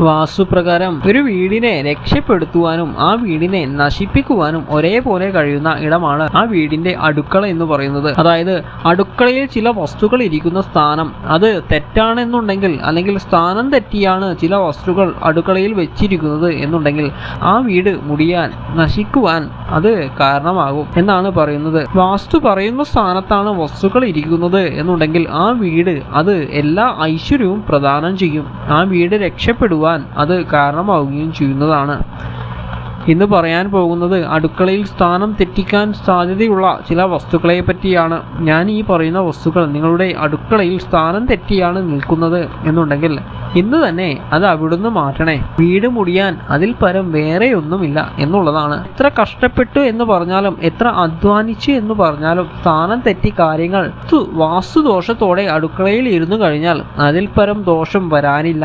വാസ്തുപ്രകാരം ഒരു വീടിനെ രക്ഷപ്പെടുത്തുവാനും ആ വീടിനെ നശിപ്പിക്കുവാനും ഒരേപോലെ കഴിയുന്ന ഇടമാണ് ആ വീടിന്റെ അടുക്കള എന്ന് പറയുന്നത്. അതായത് അടുക്കളയിൽ ചില വസ്തുക്കൾ ഇരിക്കുന്ന സ്ഥാനം. അത് തെറ്റാണെന്നുണ്ടെങ്കിൽ അല്ലെങ്കിൽ സ്ഥാനം തെറ്റിയാണ് ചില വസ്തുക്കൾ അടുക്കളയിൽ വെച്ചിരിക്കുന്നത് എന്നുണ്ടെങ്കിൽ ആ വീട് മുടിയാൻ നശിക്കുവാൻ അത് കാരണമാകും എന്നാണ് പറയുന്നത്. വാസ്തു പറയുന്ന സ്ഥാനത്താണ് വസ്തുക്കൾ ഇരിക്കുന്നത് എന്നുണ്ടെങ്കിൽ ആ വീട് അത് എല്ലാ ഐശ്വര്യവും പ്രദാനം ചെയ്യും. ആ വീട് രക്ഷപ്പെടുവാൻ അത് കാരണമാവുകയും ചെയ്യുന്നതാണ്. ഇന്ന് പറയാൻ പോകുന്നത് അടുക്കളയിൽ സ്ഥാനം തെറ്റിക്കാൻ സാധ്യതയുള്ള ചില വസ്തുക്കളെ പറ്റിയാണ് ഞാൻ ഈ പറയുന്ന വസ്തുക്കൾ നിങ്ങളുടെ അടുക്കളയിൽ സ്ഥാനം തെറ്റിയാണ് നിൽക്കുന്നത് എന്നുണ്ടെങ്കിൽ ഇന്ന് തന്നെ അത് അവിടുന്ന് മാറ്റണേ. വീട് മുടിയാൻ അതിൽ പരം വേറെയൊന്നുമില്ല എന്നുള്ളതാണ്. എത്ര കഷ്ടപ്പെട്ടു എന്ന് പറഞ്ഞാലും എത്ര അധ്വാനിച്ചു എന്ന് പറഞ്ഞാലും സ്ഥാനം തെറ്റി കാര്യങ്ങൾ വാസ്തുദോഷത്തോടെ അടുക്കളയിൽ ഇരുന്നു കഴിഞ്ഞാൽ അതിൽ പരം ദോഷം വരാനില്ല.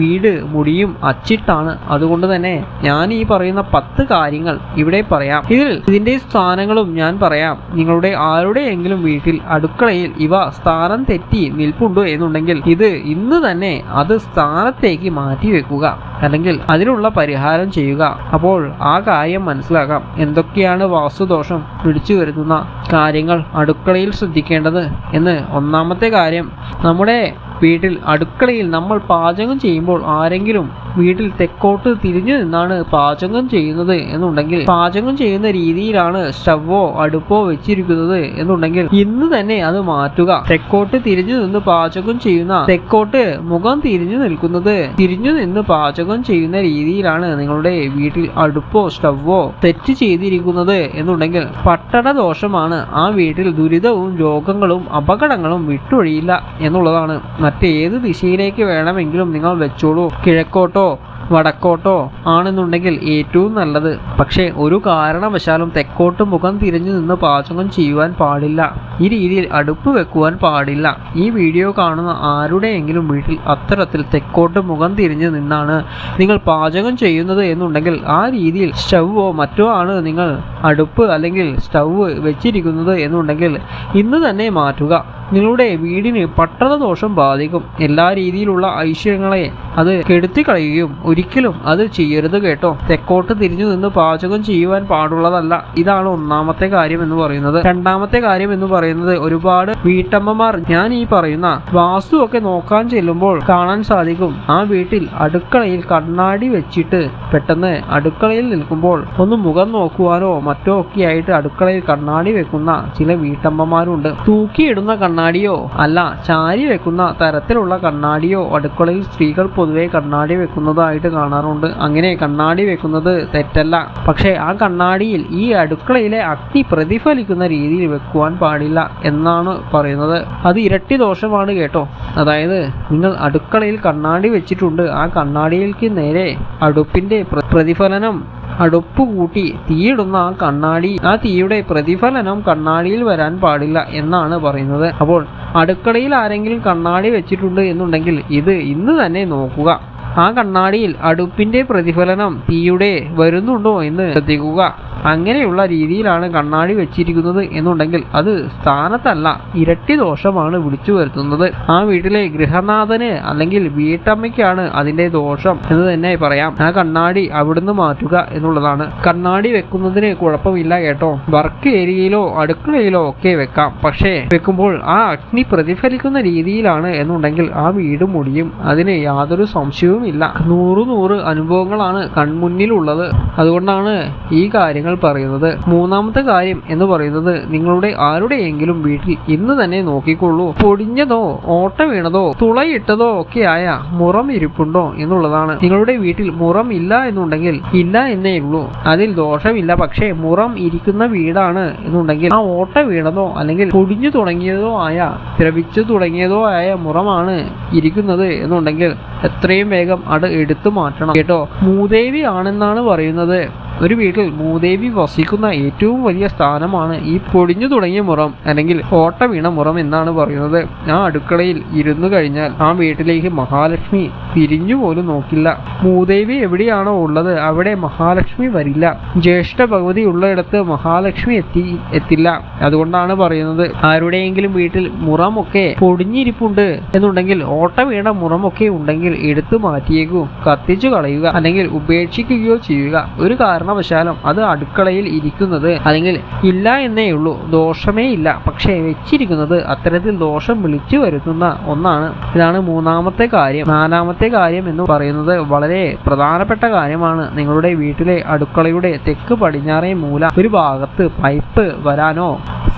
വീട് മുടിയും അച്ചിട്ടാണ്. അതുകൊണ്ട് തന്നെ ഞാൻ ഈ പറയുന്ന പത്ത് കാര്യങ്ങൾ ഇവിടെ പറയാം. ഇതിൽ ഇതിന്റെ സ്ഥാനങ്ങളും ഞാൻ പറയാം. നിങ്ങളുടെ ആരുടെയെങ്കിലും വീട്ടിൽ അടുക്കളയിൽ ഇവ സ്ഥാനം തെറ്റി നിൽപ്പുണ്ടോ എന്നുണ്ടെങ്കിൽ ഇത് ഇന്ന് തന്നെ അത് സ്ഥാനത്തേക്ക് മാറ്റി വെക്കുക. അല്ലെങ്കിൽ അതിനുള്ള പരിഹാരം ചെയ്യുക. അപ്പോൾ ആ കാര്യം മനസ്സിലാക്കാം. എന്തൊക്കെയാണ് വാസ്തുദോഷം പിടിച്ചു വരുത്തുന്ന കാര്യങ്ങൾ അടുക്കളയിൽ ശ്രദ്ധിക്കേണ്ടത് എന്ന് ഒന്നാമത്തെ കാര്യം. നമ്മുടെ വീട്ടിൽ അടുക്കളയിൽ നമ്മൾ പാചകം ചെയ്യുമ്പോൾ ആരെങ്കിലും വീട്ടിൽ തെക്കോട്ട് തിരിഞ്ഞു നിന്നാണ് പാചകം ചെയ്യുന്നത് എന്നുണ്ടെങ്കിൽ പാചകം ചെയ്യുന്ന രീതിയിലാണ് സ്റ്റവോ അടുപ്പോ വെച്ചിരിക്കുന്നത് എന്നുണ്ടെങ്കിൽ ഇന്ന് തന്നെ അത് മാറ്റുക. തെക്കോട്ട് തിരിഞ്ഞു നിന്ന് പാചകം ചെയ്യുന്ന തെക്കോട്ട് മുഖം തിരിഞ്ഞു നിൽക്കുന്നത് തിരിഞ്ഞു നിന്ന് പാചകം ചെയ്യുന്ന രീതിയിലാണ് നിങ്ങളുടെ വീട്ടിൽ അടുപ്പോ സ്റ്റവോ തെറ്റ് ചെയ്തിരിക്കുന്നത് എന്നുണ്ടെങ്കിൽ പട്ടണ ദോഷമാണ്. ആ വീട്ടിൽ ദുരിതവും രോഗങ്ങളും അപകടങ്ങളും വിട്ടൊഴിയില്ല എന്നുള്ളതാണ്. മറ്റേത് ദിശയിലേക്ക് വേണമെങ്കിലും നിങ്ങൾ വെച്ചോളൂ. കിഴക്കോട്ടോ cierto വടക്കോട്ടോ ആണെന്നുണ്ടെങ്കിൽ ഏറ്റവും നല്ലത്. പക്ഷേ ഒരു കാരണവശാലും തെക്കോട്ട് മുഖം തിരിഞ്ഞു നിന്ന് പാചകം ചെയ്യുവാൻ പാടില്ല. ഈ രീതിയിൽ അടുപ്പ് വെക്കുവാൻ പാടില്ല. ഈ വീഡിയോ കാണുന്ന ആരുടെയെങ്കിലും വീട്ടിൽ അത്തരത്തിൽ തെക്കോട്ട് മുഖം തിരിഞ്ഞു നിന്നാണ് നിങ്ങൾ പാചകം ചെയ്യുന്നത് എന്നുണ്ടെങ്കിൽ ആ രീതിയിൽ സ്റ്റൗവോ മറ്റോ ആണ് നിങ്ങൾ അടുപ്പ് അല്ലെങ്കിൽ സ്റ്റൗവ് വെച്ചിരിക്കുന്നത് എന്നുണ്ടെങ്കിൽ ഇന്ന് തന്നെ മാറ്റുക. നിങ്ങളുടെ വീടിന് പട്ടണദോഷം ബാധിക്കും. എല്ലാ രീതിയിലുള്ള ഐശ്വര്യങ്ങളെ അത് കെടുത്തി കളയുകയും ഒരിക്കലും അത് ചെയ്യരുത് കേട്ടോ. തെക്കോട്ട് തിരിഞ്ഞു നിന്ന് പാചകം ചെയ്യുവാൻ പാടുള്ളതല്ല. ഇതാണ് ഒന്നാമത്തെ കാര്യം എന്ന് പറയുന്നത്. രണ്ടാമത്തെ കാര്യം എന്ന് പറയുന്നത് ഒരുപാട് വീട്ടമ്മമാർ ഞാൻ ഈ പറയുന്ന വാസ്തു ഒക്കെ നോക്കാൻ ചെല്ലുമ്പോൾ കാണാൻ സാധിക്കും. ആ വീട്ടിൽ അടുക്കളയിൽ കണ്ണാടി വെച്ചിട്ട് പെട്ടെന്ന് അടുക്കളയിൽ നിൽക്കുമ്പോൾ ഒന്ന് മുഖം നോക്കുവാനോ മറ്റോ ഒക്കെ ആയിട്ട് അടുക്കളയിൽ കണ്ണാടി വെക്കുന്ന ചില വീട്ടമ്മമാരുണ്ട്. തൂക്കിയിടുന്ന കണ്ണാടിയോ അല്ല ചാരി വെക്കുന്ന തരത്തിലുള്ള കണ്ണാടിയോ അടുക്കളയിൽ സ്ത്രീകൾ പൊതുവെ കണ്ണാടി വെക്കുന്നതായിട്ട് കാണാറുണ്ട്. അങ്ങനെ കണ്ണാടി വെക്കുന്നത് തെറ്റല്ല. പക്ഷേ ആ കണ്ണാടിയിൽ ഈ അടുക്കളയിലെ അഗ്നി പ്രതിഫലിക്കുന്ന രീതിയിൽ വെക്കുവാൻ പാടില്ല എന്നാണ് പറയുന്നത്. അത് ഇരട്ടി ദോഷമാണ് കേട്ടോ. അതായത് നിങ്ങൾ അടുക്കളയിൽ കണ്ണാടി വെച്ചിട്ടുണ്ട്. ആ കണ്ണാടിയിലേക്ക് നേരെ അടുപ്പിന്റെ പ്രതിഫലനം അടുപ്പ് കൂട്ടി തീയിടുന്ന ആ കണ്ണാടി ആ തീയുടെ പ്രതിഫലനം കണ്ണാടിയിൽ വരാൻ പാടില്ല എന്നാണ് പറയുന്നത്. അപ്പോൾ അടുക്കളയിൽ ആരെങ്കിലും കണ്ണാടി വെച്ചിട്ടുണ്ട് എന്നുണ്ടെങ്കിൽ ഇത് ഇന്ന് തന്നെ നോക്കുക. ആ കണ്ണാടിയിൽ അടുപ്പിന്റെ പ്രതിഫലനം തീയുടെ വരുന്നുണ്ടോ എന്ന് ശ്രദ്ധിക്കുക. അങ്ങനെയുള്ള രീതിയിലാണ് കണ്ണാടി വെച്ചിരിക്കുന്നത് എന്നുണ്ടെങ്കിൽ അത് സ്ഥാനത്തല്ല ഇരട്ടി ദോഷമാണ് വിളിച്ചു വരുത്തുന്നത്. ആ വീട്ടിലെ ഗൃഹനാഥന് അല്ലെങ്കിൽ വീട്ടമ്മയ്ക്കാണ് അതിന്റെ ദോഷം എന്ന് തന്നെ പറയാം. ആ കണ്ണാടി അവിടുന്ന് മാറ്റുക എന്നുള്ളതാണ്. കണ്ണാടി വെക്കുന്നതിന് കുഴപ്പമില്ല കേട്ടോ. വർക്ക് ഏരിയയിലോ അടുക്കളയിലോ ഒക്കെ വെക്കാം. പക്ഷേ വെക്കുമ്പോൾ ആ അഗ്നി പ്രതിഫലിക്കുന്ന രീതിയിലാണ് എന്നുണ്ടെങ്കിൽ ആ വീട് മുടിയും. അതിന് യാതൊരു സംശയവും ഇല്ല നൂറ് നൂറ് അനുഭവങ്ങളാണ് കൺമുന്നിലുള്ളത്. അതുകൊണ്ടാണ് ഈ കാര്യങ്ങൾ പറയുന്നത്. മൂന്നാമത്തെ കാര്യം എന്ന് പറയുന്നത് നിങ്ങളുടെ ആരുടെയെങ്കിലും വീട്ടിൽ ഇന്ന് തന്നെ നോക്കിക്കൊള്ളൂ. പൊടിഞ്ഞതോ ഓട്ട വീണതോ തുളയിട്ടതോ ഒക്കെ ആയ മുറം ഇരിപ്പുണ്ടോ എന്നുള്ളതാണ്. നിങ്ങളുടെ വീട്ടിൽ മുറം ഇല്ല എന്നുണ്ടെങ്കിൽ ഇല്ല എന്നേ ഉള്ളൂ. അതിൽ ദോഷമില്ല. പക്ഷേ മുറം ഇരിക്കുന്ന വീടാണ് എന്നുണ്ടെങ്കിൽ ആ ഓട്ട വീണതോ അല്ലെങ്കിൽ പൊടിഞ്ഞു തുടങ്ങിയതോ ആയ ദ്രവിച്ചു തുടങ്ങിയതോ ആയ മുറമാണ് ഇരിക്കുന്നത് എന്നുണ്ടെങ്കിൽ എത്രയും വേഗം അത് എടുത്തു മാറ്റണം. കേട്ടോ? മൂദേവി ആണെന്നാണ് പറയുന്നത്. ഒരു വീട്ടിൽ മൂദേവി വസിക്കുന്ന ഏറ്റവും വലിയ സ്ഥാനമാണ് ഈ പൊടിഞ്ഞു തുടങ്ങിയ മുറം അല്ലെങ്കിൽ ഓട്ട വീണ മുറം എന്നാണ് പറയുന്നത്. ആ അടുക്കളയിൽ ഇരുന്നു കഴിഞ്ഞാൽ ആ വീട്ടിലേക്ക് മഹാലക്ഷ്മി തിരിഞ്ഞു പോലും നോക്കില്ല. മൂദേവി എവിടെയാണോ ഉള്ളത് അവിടെ മഹാലക്ഷ്മി വരില്ല. ജ്യേഷ്ഠ ഭഗവതി ഉള്ളിടത്ത് മഹാലക്ഷ്മി എത്തി എത്തില്ല. അതുകൊണ്ടാണ് പറയുന്നത്. ആരുടെയെങ്കിലും വീട്ടിൽ മുറമൊക്കെ പൊടിഞ്ഞിരിപ്പുണ്ട് എന്നുണ്ടെങ്കിൽ ഓട്ട വീണ മുറമൊക്കെ ഉണ്ടെങ്കിൽ എടുത്തു മാറ്റിയേക്കൂ. കത്തിച്ചു കളയുക അല്ലെങ്കിൽ ഉപേക്ഷിക്കുകയോ ചെയ്യുക. ഒരു കാരണവശാലും അത് അടുക്കളയിൽ ഇരിക്കുന്നത് അല്ലെങ്കിൽ ഇല്ല എന്നേ ഉള്ളൂ. ദോഷമേ ഇല്ല. പക്ഷേ വെച്ചിരിക്കുന്നത് അത്തരത്തിൽ ദോഷം വിളിച്ചു വരുത്തുന്ന ഒന്നാണ്. ഇതാണ് മൂന്നാമത്തെ കാര്യം. നാലാമത്തെ കാര്യം എന്ന് പറയുന്നത് വളരെ പ്രധാനപ്പെട്ട കാര്യമാണ്. നിങ്ങളുടെ വീട്ടിലെ അടുക്കളയുടെ തെക്ക് പടിഞ്ഞാറേ മൂല ഒരു ഭാഗത്ത് പൈപ്പ് വരാനോ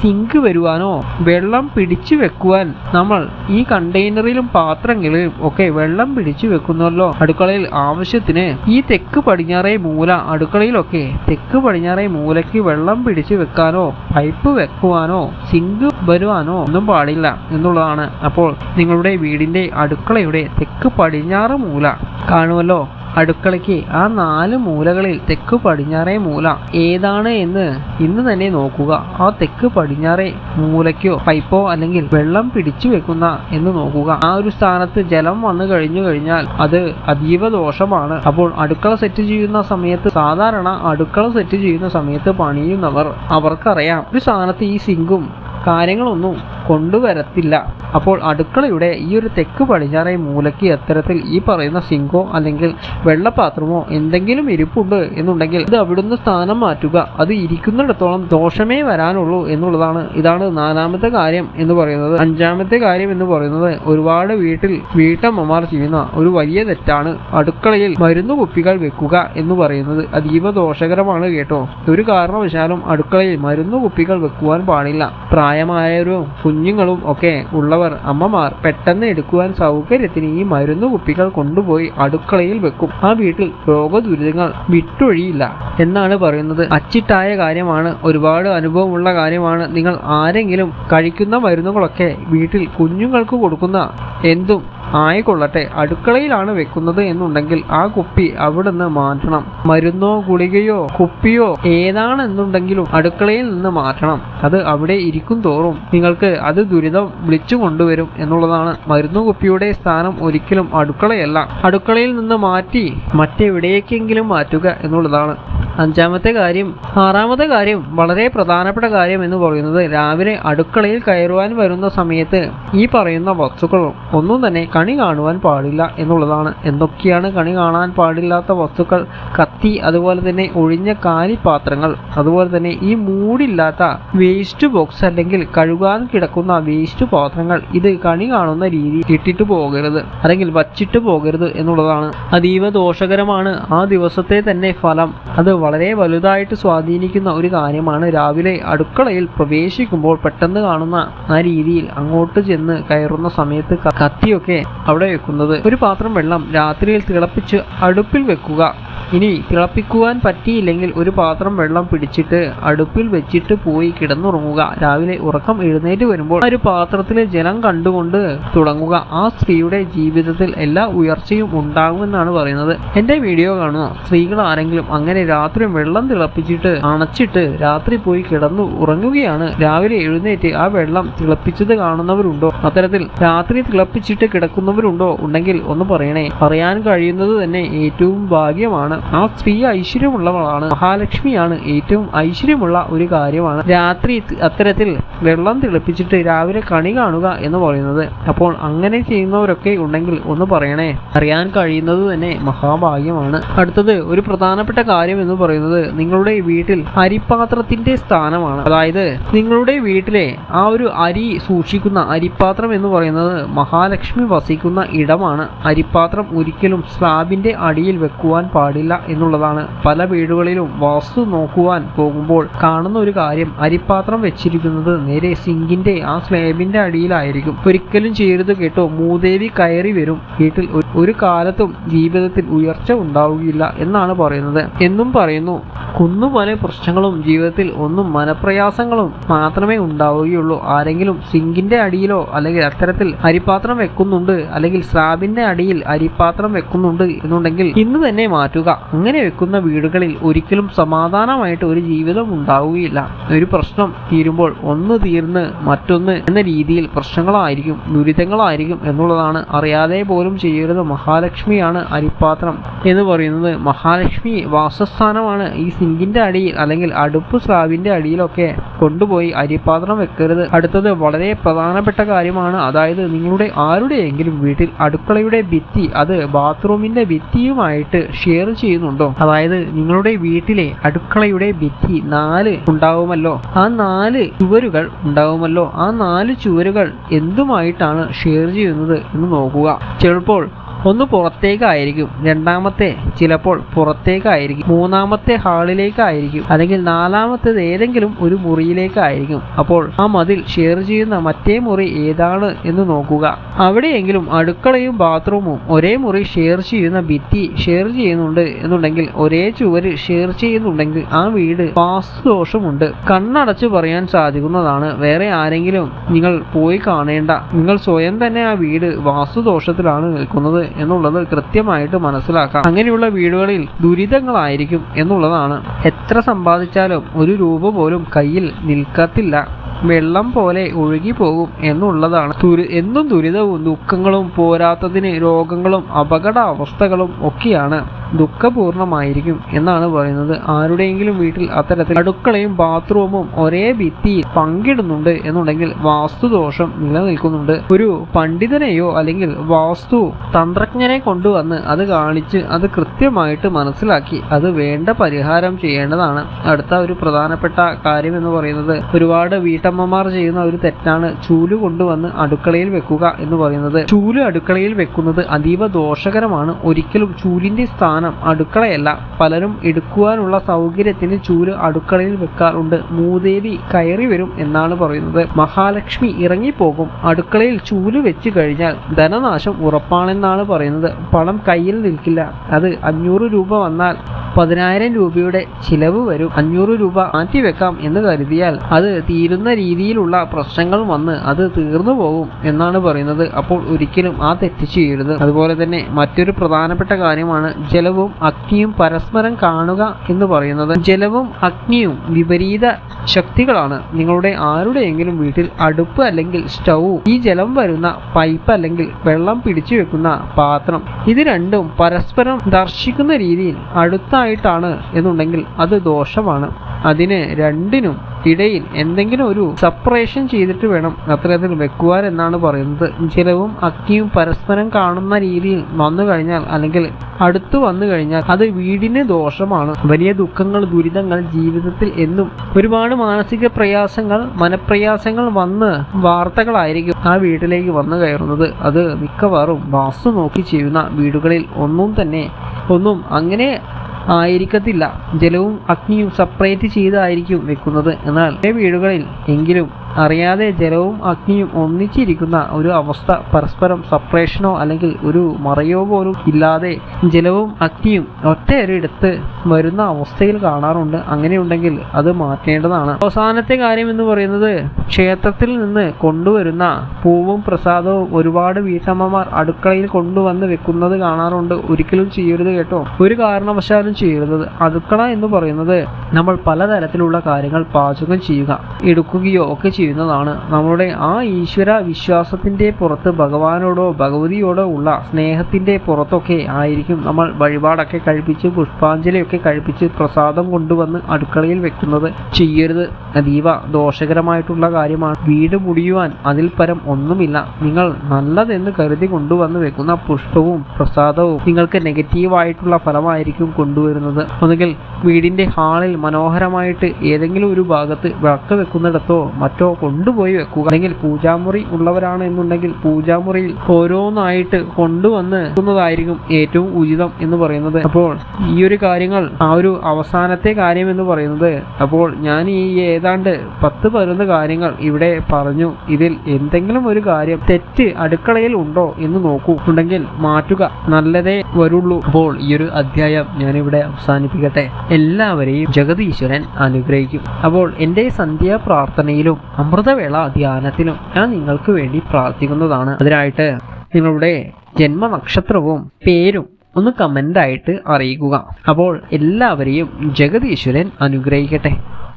സിങ്ക് വരുവാനോ വെള്ളം പിടിച്ചു വെക്കുവാൻ നമ്മൾ ഈ കണ്ടെയ്നറിലും പാത്രങ്ങളിലും ഒക്കെ വെള്ളം പിടിച്ചു വെക്കുന്നല്ലോ അടുക്കളയിൽ ആവശ്യത്തിന് ഈ തെക്ക് പടിഞ്ഞാറേ മൂല അടുക്കളയിലൊക്കെ തെക്ക് പടിഞ്ഞാറേ മൂലയ്ക്ക് വെള്ളം പിടിച്ചു വെക്കാനോ പൈപ്പ് വെക്കുവാനോ സിങ്ക് വരുവാനോ ഒന്നും പാടില്ല എന്നുള്ളതാണ്. അപ്പോൾ നിങ്ങളുടെ വീടിന്റെ അടുക്കളയുടെ തെക്ക് പടിഞ്ഞാറ് മൂല കാണുമല്ലോ. അടുക്കളയ്ക്ക് ആ നാല് മൂലകളിൽ തെക്ക് പടിഞ്ഞാറേ മൂല. ഏതാണ് എന്ന് ഇന്ന് തന്നെ നോക്കുക. ആ തെക്ക് പടിഞ്ഞാറേ മൂലയ്ക്കോ പൈപ്പോ അല്ലെങ്കിൽ വെള്ളം പിടിച്ചു വെക്കുന്ന എന്ന് നോക്കുക. ആ ഒരു സ്ഥാനത്ത് ജലം വന്നു കഴിഞ്ഞു കഴിഞ്ഞാൽ അത് അതീവ ദോഷമാണ്. അപ്പോൾ അടുക്കള സെറ്റ് ചെയ്യുന്ന സമയത്ത് സാധാരണ അടുക്കള സെറ്റ് ചെയ്യുന്ന സമയത്ത് പണിയുന്നവർ അവർക്കറിയാം. ഒരു സ്ഥാനത്ത് ഈ സിങ്കും കാര്യങ്ങളൊന്നും കൊണ്ടുവരത്തില്ല. അപ്പോൾ അടുക്കളയുടെ ഈ ഒരു തെക്ക് പടിഞ്ഞാറേ മൂലയ്ക്ക് അത്തരത്തിൽ ഈ പറയുന്ന സിങ്കോ അല്ലെങ്കിൽ വെള്ളപാത്രമോ എന്തെങ്കിലും ഇരിപ്പുണ്ട് എന്നുണ്ടെങ്കിൽ അത് അവിടുന്ന് സ്ഥാനം മാറ്റുക. അത് ഇരിക്കുന്നിടത്തോളം ദോഷമേ വരാനുള്ളൂ എന്നുള്ളതാണ്. ഇതാണ് നാലാമത്തെ കാര്യം എന്ന് പറയുന്നത്. അഞ്ചാമത്തെ കാര്യം എന്ന് പറയുന്നത് ഒരുപാട് വീട്ടിൽ വീട്ടമ്മമാർ ചെയ്യുന്ന ഒരു വലിയ തെറ്റാണ്. അടുക്കളയിൽ മരുന്ന് കുപ്പികൾ വെക്കുക എന്ന് പറയുന്നത് അതീവ ദോഷകരമാണ് കേട്ടോ. ഒരു കാരണവശാലും അടുക്കളയിൽ മരുന്ന് കുപ്പികൾ വെക്കുവാൻ പാടില്ല. പ്രായമായവരും കുഞ്ഞുങ്ങളും ഒക്കെ ഉള്ളവർ അമ്മമാർ പെട്ടെന്ന് എടുക്കുവാൻ സൗകര്യത്തിന് ഈ മരുന്ന് കുപ്പികൾ കൊണ്ടുപോയി അടുക്കളയിൽ വെക്കും. ആ വീട്ടിൽ രോഗദുരിതങ്ങൾ വിട്ടൊഴിയില്ല എന്നാണ് പറയുന്നത്. അച്ചിട്ടായ കാര്യമാണ്. ഒരുപാട് അനുഭവമുള്ള കാര്യമാണ്. നിങ്ങൾ ആരെങ്കിലും കഴിക്കുന്ന മരുന്നുകളൊക്കെ വീട്ടിൽ കുഞ്ഞുങ്ങൾക്ക് കൊടുക്കുന്ന എന്തും ആയിക്കൊള്ളട്ടെ. അടുക്കളയിലാണ് വെക്കുന്നത് എന്നുണ്ടെങ്കിൽ ആ കുപ്പി അവിടുന്ന് മാറ്റണം. മരുന്നോ ഗുളികയോ കുപ്പിയോ ഏതാണെന്നുണ്ടെങ്കിലും അടുക്കളയിൽ നിന്ന് മാറ്റണം. അത് അവിടെ ഇരിക്കും തോറും നിങ്ങൾക്ക് അത് ദുരിതം വിളിച്ചു കൊണ്ടുവരും എന്നുള്ളതാണ്. മരുന്നു കുപ്പിയുടെ സ്ഥാനം ഒരിക്കലും അടുക്കളയല്ല. അടുക്കളയിൽ നിന്ന് മാറ്റി മറ്റെവിടേക്കെങ്കിലും മാറ്റുക എന്നുള്ളതാണ്. അഞ്ചാമത്തെ കാര്യം ആറാമത്തെ കാര്യം വളരെ പ്രധാനപ്പെട്ട കാര്യം എന്ന് പറയുന്നത് രാവിലെ അടുക്കളയിൽ കയറുവാൻ വരുന്ന സമയത്ത് ഈ പറയുന്ന വസ്തുക്കൾ ഒന്നും തന്നെ കണി കാണുവാൻ പാടില്ല എന്നുള്ളതാണ്. എന്തൊക്കെയാണ് കണി കാണാൻ പാടില്ലാത്ത വസ്തുക്കൾ? കത്തി അതുപോലെ തന്നെ ഒഴിഞ്ഞ കാലിപാത്രങ്ങൾ അതുപോലെ തന്നെ ഈ മൂടില്ലാത്ത വേസ്റ്റ് ബോക്സ് അല്ലെങ്കിൽ കഴുകാൻ കിടക്കുന്ന വേസ്റ്റ് പാത്രങ്ങൾ ഇത് കണി കാണുന്ന രീതി ഇട്ടിട്ട് പോകരുത്. അല്ലെങ്കിൽ വച്ചിട്ട് പോകരുത് എന്നുള്ളതാണ്. അതീവ ദോഷകരമാണ്. ആ ദിവസത്തെ തന്നെ ഫലം. അത് വളരെ വലുതായിട്ട് സ്വാധീനിക്കുന്ന ഒരു കാര്യമാണ്. രാവിലെ അടുക്കളയിൽ പ്രവേശിക്കുമ്പോൾ പെട്ടെന്ന് കാണുന്ന ആ രീതിയിൽ അങ്ങോട്ട് ചെന്ന് കയറുന്ന സമയത്ത് കത്തിയൊക്കെ അവിടെ വെക്കുന്നത്. ഒരു പാത്രം വെള്ളം രാത്രിയിൽ തിളപ്പിച്ച് അടുപ്പിൽ വെക്കുക. ഇനി തിളപ്പിക്കുവാൻ പറ്റിയില്ലെങ്കിൽ ഒരു പാത്രം വെള്ളം പിടിച്ചിട്ട് അടുപ്പിൽ വെച്ചിട്ട് പോയി കിടന്നുറങ്ങുക. രാവിലെ ഉറക്കം എഴുന്നേറ്റ് വരുമ്പോൾ ആ ഒരു പാത്രത്തിലെ ജലം കണ്ടുകൊണ്ട് തുടങ്ങുക. ആ സ്ത്രീയുടെ ജീവിതത്തിൽ എല്ലാ ഉയർച്ചയും ഉണ്ടാകുമെന്നാണ് പറയുന്നത്. എന്റെ വീഡിയോ കാണുന്ന സ്ത്രീകൾ ആരെങ്കിലും അങ്ങനെ രാത്രി വെള്ളം തിളപ്പിച്ചിട്ട് അണച്ചിട്ട് രാത്രി പോയി കിടന്നു ഉറങ്ങുകയാണ്. രാവിലെ എഴുന്നേറ്റ് ആ വെള്ളം തിളപ്പിച്ചത് കാണുന്നവരുണ്ടോ? അത്തരത്തിൽ രാത്രി തിളപ്പിച്ചിട്ട് കിടക്കുന്നവരുണ്ടോ? ഉണ്ടെങ്കിൽ ഒന്ന് പറയണേ. പറയാൻ കഴിയുന്നത് തന്നെ ഏറ്റവും ഭാഗ്യമാണ്. ആ സ്ത്രീ ഐശ്വര്യമുള്ളവളാണ്. മഹാലക്ഷ്മിയാണ് ഏറ്റവും ഐശ്വര്യമുള്ള ഒരു കാര്യമാണ്. രാത്രി അത്തരത്തിൽ വെള്ളം തിളപ്പിച്ചിട്ട് രാവിലെ കണി കാണുക എന്ന് പറയുന്നത്. അപ്പോൾ അങ്ങനെ ചെയ്യുന്നവരൊക്കെ ഉണ്ടെങ്കിൽ ഒന്ന് പറയണേ. അറിയാൻ കഴിയുന്നത് തന്നെ മഹാഭാഗ്യമാണ്. അടുത്തത് ഒരു പ്രധാനപ്പെട്ട കാര്യം എന്ന് പറയുന്നത് നിങ്ങളുടെ വീട്ടിൽ അരിപ്പാത്രത്തിന്റെ സ്ഥാനമാണ്. അതായത് നിങ്ങളുടെ വീട്ടിലെ ആ ഒരു അരി സൂക്ഷിക്കുന്ന അരിപ്പാത്രം എന്ന് പറയുന്നത് മഹാലക്ഷ്മി വസിക്കുന്ന ഇടമാണ്. അരിപ്പാത്രം ഒരിക്കലും സ്ലാബിന്റെ അടിയിൽ വെക്കുവാൻ പാടില്ല. എന്നുള്ളതാണ്. പല വീടുകളിലും വാസ്തു നോക്കുവാൻ പോകുമ്പോൾ കാണുന്ന ഒരു കാര്യം അരിപ്പാത്രം വെച്ചിരിക്കുന്നത് നേരെ സിങ്കിന്റെ ആ സ്ലാബിന്റെ അടിയിലായിരിക്കും. ഒരിക്കലും ചെയ്യരുത് കേട്ടോ. മൂദേവി കയറി വരും. വീട്ടിൽ ഒരു കാലത്തും ജീവിതത്തിൽ ഉയർച്ച ഉണ്ടാവുകയില്ല എന്നാണ് പറയുന്നത്. എന്നും പറയുന്നു കുന്നുപോലെ പ്രശ്നങ്ങളും ജീവിതത്തിൽ ഒന്നും മനപ്രയാസങ്ങളും മാത്രമേ ഉണ്ടാവുകയുള്ളൂ. ആരെങ്കിലും സിങ്കിന്റെ അടിയിലോ അല്ലെങ്കിൽ അത്തരത്തിൽ അരിപ്പാത്രം വെക്കുന്നുണ്ട് അല്ലെങ്കിൽ സ്ലാബിന്റെ അടിയിൽ അരിപ്പാത്രം വെക്കുന്നുണ്ട് എന്നുണ്ടെങ്കിൽ ഇന്ന് തന്നെ മാറ്റുക. അങ്ങനെ വെക്കുന്ന വീടുകളിൽ ഒരിക്കലും സമാധാനമായിട്ട് ഒരു ജീവിതം ഉണ്ടാവുകയില്ല. ഒരു പ്രശ്നം തീരുമ്പോൾ ഒന്ന് തീർന്ന് മറ്റൊന്ന് എന്ന രീതിയിൽ പ്രശ്നങ്ങളായിരിക്കും ദുരിതങ്ങളായിരിക്കും എന്നുള്ളതാണ് അറിയാതെ പോലും ചെയ്യരുത് മഹാലക്ഷ്മിയാണ് അരിപ്പാത്രം എന്ന് പറയുന്നത്. മഹാലക്ഷ്മി വാസസ്ഥാനമാണ്. ഈ സിങ്കിന്റെ അടിയിൽ അല്ലെങ്കിൽ അടുപ്പ് സ്ലാബിന്റെ അടിയിലൊക്കെ കൊണ്ടുപോയി അരിപ്പാത്രം വെക്കരുത്. അടുത്തത് വളരെ പ്രധാനപ്പെട്ട കാര്യമാണ്. അതായത് നിങ്ങളുടെ ആരുടെയെങ്കിലും വീട്ടിൽ അടുക്കളയുടെ ഭിത്തി അത് ബാത്റൂമിന്റെ ഭിത്തിയുമായിട്ട് ഷെയർ ചെയ്യുന്നുണ്ടോ? അതായത് നിങ്ങളുടെ വീട്ടിലെ അടുക്കളയുടെ ഭിത്തി നാല് ഉണ്ടാവുമല്ലോ. ആ നാല് ചുവരുകൾ ഉണ്ടാവുമല്ലോ. ആ നാല് ചുവരുകൾ എന്തുമായിട്ടാണ് ഷെയർ ചെയ്യുന്നത് എന്ന് നോക്കുക. ചിലപ്പോൾ ഒന്ന് പുറത്തേക്കായിരിക്കും. രണ്ടാമത്തെ ചിലപ്പോൾ പുറത്തേക്കായിരിക്കും. മൂന്നാമത്തെ ഹാളിലേക്കായിരിക്കും. അല്ലെങ്കിൽ നാലാമത്തേത് ഏതെങ്കിലും ഒരു മുറിയിലേക്കായിരിക്കും. അപ്പോൾ ആ മതിൽ ഷെയർ ചെയ്യുന്ന മറ്റേ മുറി ഏതാണ് എന്ന് നോക്കുക. അവിടെയെങ്കിലും അടുക്കളയും ബാത്റൂമും ഒരേ മുറി ഷെയർ ചെയ്യുന്ന ഭിത്തി ഷെയർ ചെയ്യുന്നുണ്ട് എന്നുണ്ടെങ്കിൽ ഒരേ ചുവര് ഷെയർ ചെയ്യുന്നുണ്ടെങ്കിൽ ആ വീട് വാസ്തുദോഷമുണ്ട്. കണ്ണടച്ചു പറയാൻ സാധിക്കുന്നതാണ്. വേറെ ആരെങ്കിലും നിങ്ങൾ പോയി കാണേണ്ട. നിങ്ങൾ സ്വയം തന്നെ ആ വീട് വാസ്തുദോഷത്തിലാണ് നിൽക്കുന്നത് എന്നുള്ളത് കൃത്യമായിട്ട് മനസ്സിലാക്കാം. അങ്ങനെയുള്ള വീടുകളിൽ ദുരിതങ്ങളായിരിക്കും എന്നുള്ളതാണ്. എത്ര സമ്പാദിച്ചാലും ഒരു രൂപ പോലും കയ്യിൽ നിൽക്കത്തില്ല. വെള്ളം പോലെ ഒഴുകി പോകും എന്നുള്ളതാണ്. ദുരി എന്നും ദുരിതവും ദുഃഖങ്ങളും പോരാത്തതിന് രോഗങ്ങളും അപകട അവസ്ഥകളും ഒക്കെയാണ്. ദുഃഖപൂർണമായിരിക്കും എന്നാണ് പറയുന്നത്. ആരുടെയെങ്കിലും വീട്ടിൽ അത്തരത്തിൽ അടുക്കളയും ബാത്റൂമും ഒരേ ഭിത്തിയിൽ പങ്കിടുന്നുണ്ട് എന്നുണ്ടെങ്കിൽ വാസ്തുദോഷം നിലനിൽക്കുന്നുണ്ട്. ഒരു പണ്ഡിതനെയോ അല്ലെങ്കിൽ വാസ്തു തന്ത്രജ്ഞനെ കൊണ്ടുവന്ന് അത് കാണിച്ച് അത് കൃത്യമായിട്ട് മനസ്സിലാക്കി അത് വേണ്ട പരിഹാരം ചെയ്യേണ്ടതാണ്. അടുത്ത ഒരു പ്രധാനപ്പെട്ട കാര്യം എന്ന് പറയുന്നത് ഒരുപാട് വീട്ടമ്മമാർ ചെയ്യുന്ന ഒരു തെറ്റാണ് ചൂൽ കൊണ്ടുവന്ന് അടുക്കളയിൽ വെക്കുക എന്ന് പറയുന്നത്. ചൂൽ അടുക്കളയിൽ വെക്കുന്നത് അതീവ ദോഷകരമാണ്. ഒരിക്കലും ചൂലിന്റെ സ്ഥാനം അടുക്കളയല്ല. പലരും എടുക്കുവാനുള്ള സൗകര്യത്തിന് ചൂൽ അടുക്കളയിൽ വെക്കാറുണ്ട്. മൂദേവി കയറി വരും എന്നാണ് പറയുന്നത്. മഹാലക്ഷ്മി ഇറങ്ങിപ്പോകും. അടുക്കളയിൽ ചൂൽ വെച്ച് കഴിഞ്ഞാൽ ധനനാശം ഉറപ്പാണെന്നാണ് പറയുന്നത്. പണം കയ്യിൽ നിൽക്കില്ല. അത് അഞ്ഞൂറ് രൂപ വന്നാൽ പതിനായിരം രൂപയുടെ ചിലവ് വരും. അഞ്ഞൂറ് രൂപ മാറ്റിവെക്കാം എന്ന് കരുതിയാൽ അത് തീരുന്ന രീതിയിലുള്ള പ്രശ്നങ്ങൾ വന്ന് അത് തീർന്നു പോകും എന്നാണ് പറയുന്നത്. അപ്പോൾ ഒരിക്കലും ആ തെറ്റ് ചെയ്യരുത്. അതുപോലെ തന്നെ മറ്റൊരു പ്രധാനപ്പെട്ട കാര്യമാണ് ജലവും അഗ്നിയും പരസ്പരം കാണുക എന്ന് പറയുന്നത്. ജലവും അഗ്നിയും വിപരീത ശക്തികളാണ്. നിങ്ങളുടെ ആരുടെയെങ്കിലും വീട്ടിൽ അടുപ്പ് അല്ലെങ്കിൽ സ്റ്റൗ ഈ ജലം വരുന്ന പൈപ്പ് അല്ലെങ്കിൽ വെള്ളം പിടിച്ചു വെക്കുന്ന പാത്രം ഇത് രണ്ടും പരസ്പരം ദർശിക്കുന്ന രീതിയിൽ അടുത്തായിട്ടാണ് എന്നുണ്ടെങ്കിൽ അത് ദോഷമാണ്. അതിന് രണ്ടിനും ഇടയിൽ എന്തെങ്കിലും ഒരു സെപ്പറേഷൻ ചെയ്തിട്ട് വേണം അത്തരത്തിൽ വെക്കുവാൻ എന്നാണ് പറയുന്നത്. ജലവും അക്കിയും പരസ്പരം കാണുന്ന രീതിയിൽ വന്നു കഴിഞ്ഞാൽ അല്ലെങ്കിൽ അടുത്തു വന്നു കഴിഞ്ഞാൽ അത് വീടിന് ദോഷമാണ്. വലിയ ദുഃഖങ്ങൾ ദുരിതങ്ങൾ ജീവിതത്തിൽ എന്നും ഒരുപാട് മാനസിക പ്രയാസങ്ങൾ മനപ്രയാസങ്ങൾ വന്ന് വാർത്തകളായിരിക്കും ആ വീട്ടിലേക്ക് വന്നു കയറുന്നത്. അത് മിക്കവാറും വാസ്തു നോക്കി ചെയ്യുന്ന വീടുകളിൽ ഒന്നും തന്നെ ഒന്നും അങ്ങനെ ആയിരിക്കത്തില്ല. ജലവും അഗ്നിയും സെപ്പറേറ്റ് ചെയ്തായിരിക്കും വെക്കുന്നത്. എന്നാൽ വീടുകളിൽ എങ്കിലും അറിയാതെ ജലവും അഗ്നിയും ഒന്നിച്ചിരിക്കുന്ന ഒരു അവസ്ഥ പരസ്പരം സെപ്പറേഷനോ അല്ലെങ്കിൽ ഒരു മറയോ പോലും ഇല്ലാതെ ജലവും അഗ്നിയും ഒറ്റയൊരിടത്ത് വരുന്ന അവസ്ഥയിൽ കാണാറുണ്ട്. അങ്ങനെയുണ്ടെങ്കിൽ അത് മാറ്റേണ്ടതാണ്. അവസാനത്തെ കാര്യം എന്ന് പറയുന്നത് ക്ഷേത്രത്തിൽ നിന്ന് കൊണ്ടുവരുന്ന പൂവും പ്രസാദവും ഒരുപാട് വീട്ടമ്മമാർ അടുക്കളയിൽ കൊണ്ടുവന്ന് വെക്കുന്നത് കാണാറുണ്ട്. ഒരിക്കലും ചെയ്യരുത് കേട്ടോ. ഒരു കാരണവശാലും ചെയ്യരുത്. അടുക്കള എന്ന് പറയുന്നത് നമ്മൾ പലതരത്തിലുള്ള കാര്യങ്ങൾ പാചകം ചെയ്യുക എടുക്കുകയോ ഒക്കെ ചെയ്യുന്നതാണ്. നമ്മുടെ ആ ഈശ്വര വിശ്വാസത്തിന്റെ പുറത്ത് ഭഗവാനോടോ ഭഗവതിയോടോ ഉള്ള സ്നേഹത്തിന്റെ പുറത്തൊക്കെ ആയിരിക്കും നമ്മൾ വഴിപാടൊക്കെ കഴിപ്പിച്ച് പുഷ്പാഞ്ജലിയൊക്കെ കഴിപ്പിച്ച് പ്രസാദം കൊണ്ടുവന്ന് അടുക്കളയിൽ വെക്കുന്നത് ചെയ്യരുത്. അതീവ ദോഷകരമായിട്ടുള്ള കാര്യമാണ്. വീട് മുടിയുവാൻ അതിൽ പരം ഒന്നുമില്ല. നിങ്ങൾ നല്ലതെന്ന് കരുതി കൊണ്ടുവന്ന് വെക്കുന്ന പുഷ്പവും പ്രസാദവും നിങ്ങൾക്ക് നെഗറ്റീവായിട്ടുള്ള ഫലമായിരിക്കും കൊണ്ടുവരുന്നത്. ഒന്നുകിൽ വീടിന്റെ ഹാളിൽ മനോഹരമായിട്ട് ഏതെങ്കിലും ഒരു ഭാഗത്ത് വിളക്ക് വെക്കുന്നിടത്തോ മറ്റോ കൊണ്ടുപോയി വെക്കുക. അല്ലെങ്കിൽ പൂജാമുറി ഉള്ളവരാണ് എന്നുണ്ടെങ്കിൽ പൂജാമുറിയിൽ ഓരോന്നായിട്ട് കൊണ്ടുവന്ന് വെക്കുന്നതായിരിക്കും ഏറ്റവും ഉചിതം എന്ന് പറയുന്നത്. അപ്പോൾ ഈ ഒരു കാര്യങ്ങൾ ആ ഒരു അവസാനത്തെ കാര്യം എന്ന് പറയുന്നത് അപ്പോൾ ഞാൻ ഈ ഏതാണ്ട് പത്ത് പതിനൊന്ന് കാര്യങ്ങൾ ഇവിടെ പറഞ്ഞു. ഇതിൽ എന്തെങ്കിലും ഒരു കാര്യം തെറ്റ് അടുക്കളയിൽ ഉണ്ടോ എന്ന് നോക്കൂ. ഉണ്ടെങ്കിൽ മാറ്റുക. നല്ലതേ വരുള്ളൂ. അപ്പോൾ ഈ ഒരു അധ്യായം ഞാനിവിടെ അവസാനിപ്പിക്കട്ടെ. എല്ലാവരെയും ജഗതീശ്വരൻ അനുഗ്രഹിക്കും. അപ്പോൾ എന്റെ സന്ധ്യാ പ്രാർത്ഥനയിലും അമൃതവേള ധ്യാനത്തിനും ഞാൻ നിങ്ങൾക്ക് വേണ്ടി പ്രാർത്ഥിക്കുന്നതാണ്. അതിനായിട്ട് നിങ്ങളുടെ ജന്മനക്ഷത്രവും പേരും ഒന്ന് കമന്റായിട്ട് അറിയിക്കുക. അപ്പോൾ എല്ലാവരെയും ജഗതീശ്വരൻ അനുഗ്രഹിക്കട്ടെ.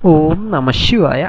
ഓം നമ ശിവായ.